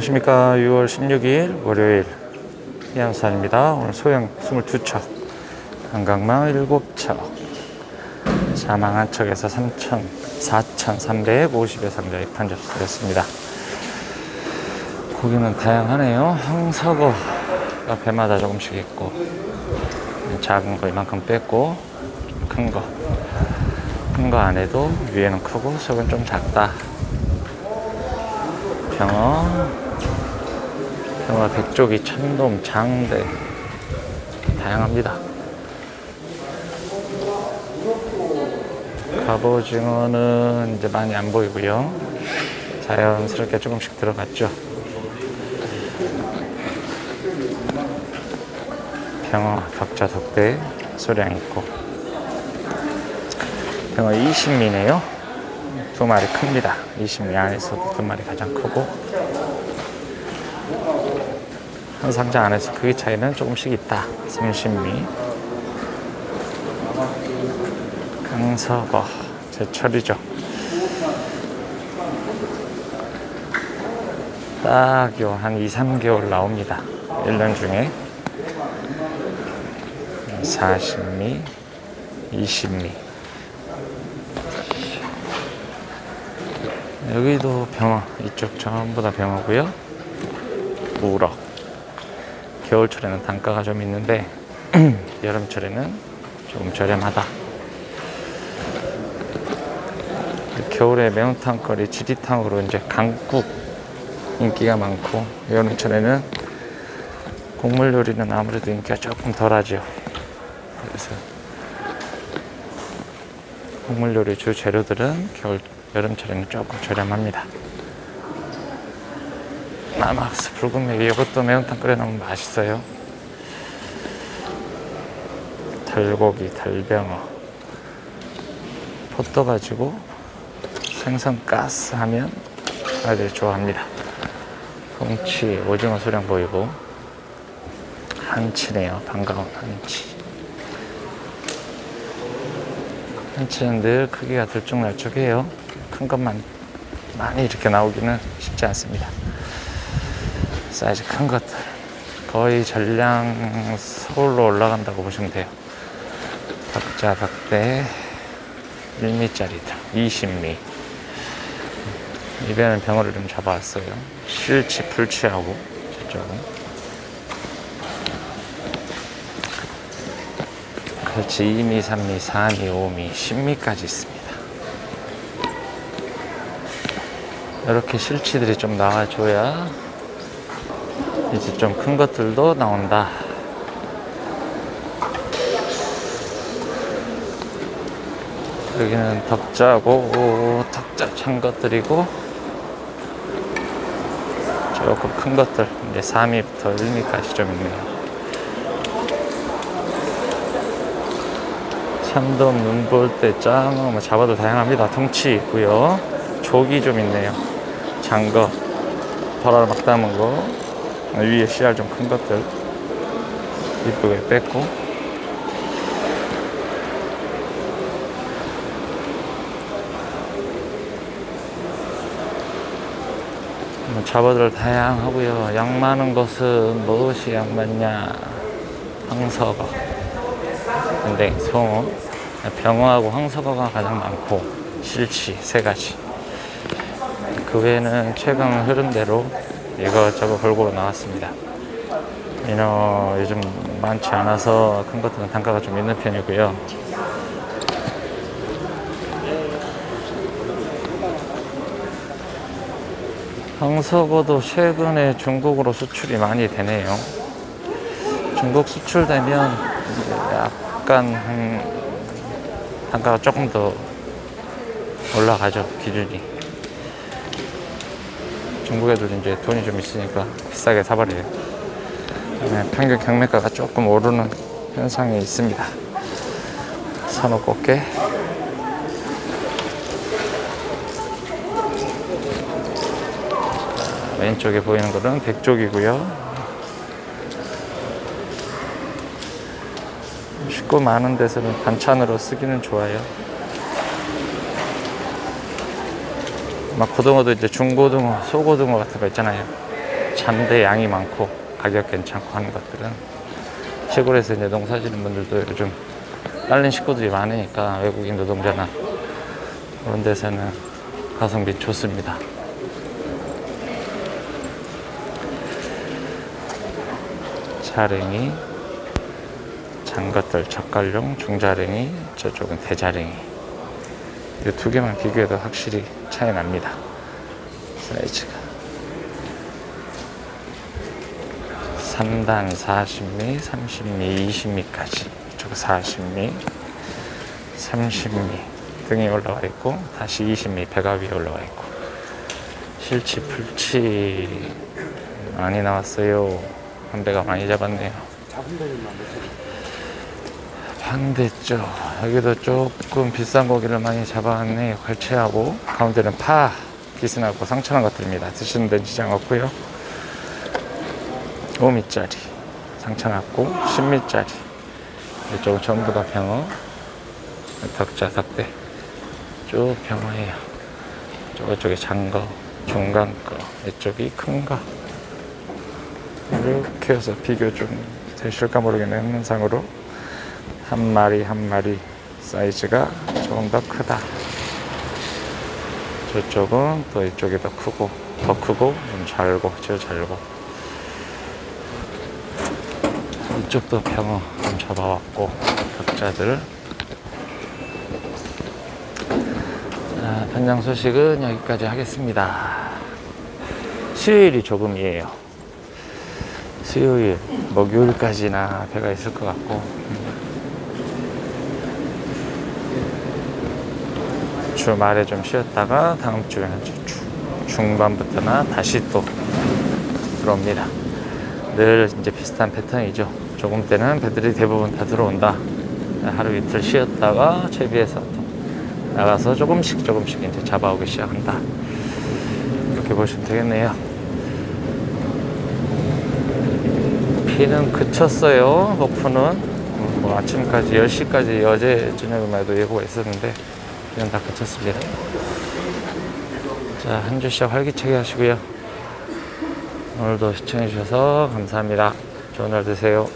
안녕하십니까. 6월 16일 월요일 이한산입니다. 오늘 소형 22척 한강망 7척 사망 한 척에서 3천 4,350의 상자에 판접됐습니다. 고기는 다양하네요. 황사고가 배마다 조금씩 있고 작은 거 이만큼 뺐고 큰거 큰 거 안에도 위에는 크고 속은 좀 작다. 병어, 병어 백조기, 참돔, 장대 다양합니다. 갑오징어는 이제 많이 안 보이고요. 자연스럽게 조금씩 들어갔죠. 병어, 격자, 덕대, 소량 있고 병어 20미네요. 두 마리 큽니다. 20미 안에서도 두 마리 가장 크고 한 상자 안에서 크기 차이는 조금씩 있다. 30미 강서거 제철이죠. 딱 요 한 2, 3개월 나옵니다. 1년 중에 40미, 20미 여기도 병어 이쪽 전부 다 병어고요 우럭 겨울철에는 단가가 좀 있는데 여름철에는 조금 저렴하다 겨울에 매운탕거리 지리탕으로 이제 강국 인기가 많고 여름철에는 국물 요리는 아무래도 인기가 조금 덜하죠 그래서 국물 요리 주 재료들은 겨울 여름철에는 조금 저렴합니다. 나막스 붉은맥이 이것도 매운탕 끓여 놓으면 맛있어요. 달고기, 달병어, 포도 가지고 생선 가스 하면 아이들이 좋아합니다. 동치, 오징어 소량 보이고 한치네요. 반가운 한치. 한치는 늘 크기가 들쭉날쭉해요. 큰 것만 많이 이렇게 나오기는 쉽지 않습니다. 사이즈 큰 것들 거의 전량 서울로 올라간다고 보시면 돼요. 덕자 덕대 1미짜리들 20미 입에는 병어를 좀 잡아왔어요. 실치 풀치하고 저쪽은 그렇지 2미, 3미, 4미, 5미, 10미까지 있습니다. 이렇게 실치들이 좀 나와줘야 이제 좀 큰 것들도 나온다. 여기는 덕자고 덕자 찬 것들이고 조금 큰 것들 이제 3미부터 1미까지 좀 있네요. 참돔, 눈볼때, 짱어 뭐 잡아도 다양합니다. 덩치 있고요. 조기 좀 있네요. 장거, 덜알 막 담은 거, 위에 씨알 좀 큰 것들 이쁘게 뺐고 뭐 잡아들 다양하고요. 양 많은 것은 무엇이 양 많냐? 황서가. 근데 송어, 병어하고 황석어가 가장 많고 실치 세 가지. 그 외에는 최근 흐름대로 이것저것 골고루 나왔습니다. 민어 요즘 많지 않아서 큰 것들은 단가가 좀 있는 편이고요. 황석어도 최근에 중국으로 수출이 많이 되네요. 중국 수출되면 약간 한 단가가 조금 더 올라가죠 기준이 중국 애들 이제 돈이 좀 있으니까 비싸게 사버려요 네, 평균 경매가가 조금 오르는 현상이 있습니다. 산호 꽃게. 자, 왼쪽에 보이는 것은 백쪽이고요. 쉽고 많은 데서는 반찬으로 쓰기는 좋아요. 막 고등어도 이제 중고등어, 소고등어 같은 거 있잖아요. 잔대 양이 많고 가격 괜찮고 하는 것들은 시골에서 이제 농사 지는 분들도 요즘 딸린 식구들이 많으니까 외국인 노동자나 그런 데서는 가성비 좋습니다. 자랭이, 장것들 젓갈용, 중자랭이, 저쪽은 대자랭이. 이 두 개만 비교해도 확실히 차이 납니다. 사이즈가. 3단 40미, 30미, 20미까지. 이쪽 40미, 30미 등이 올라와 있고, 다시 20미 배가 위에 올라와 있고. 실치, 풀치 많이 나왔어요. 한 배가 많이 잡았네요. 반대쪽 여기도 조금 비싼 고기를 많이 잡아왔네요. 갈치하고 가운데는 파 기순하고 상처난 것들입니다. 드시는 데는 지장 없고요. 5미짜리 상처났고 10미짜리 이쪽은 전부 다 병어 덕자 덕대 쭉 병어예요. 저쪽에 장거 중간 거 이쪽이 큰거 이렇게 해서 비교 좀 되실까 모르겠네요. 현상으로 한 마리 한 마리 사이즈가 조금 더 크다. 저쪽은 또 이쪽이 더 크고 더 크고 좀 잘고 제일 잘고 이쪽도 병어 좀 잡아왔고 각자들 자, 편장 소식은 여기까지 하겠습니다. 수요일이 조금이에요. 수요일, 목요일까지나 배가 있을 것 같고 주말에 좀 쉬었다가 다음 주에 중반부터나 다시 또 들어옵니다. 늘 이제 비슷한 패턴이죠. 조금 때는 배들이 대부분 다 들어온다. 하루 이틀 쉬었다가 채비해서 또 나가서 조금씩 조금씩 이제 잡아오기 시작한다. 이렇게 보시면 되겠네요. 비는 그쳤어요. 음, 뭐 아침까지 10시까지 어제 저녁에만 해도 예보가 있었는데 비는 다 그쳤습니다. 자, 한 주 시작 활기차게 하시고요. 오늘도 시청해 주셔서 감사합니다. 좋은 날 되세요.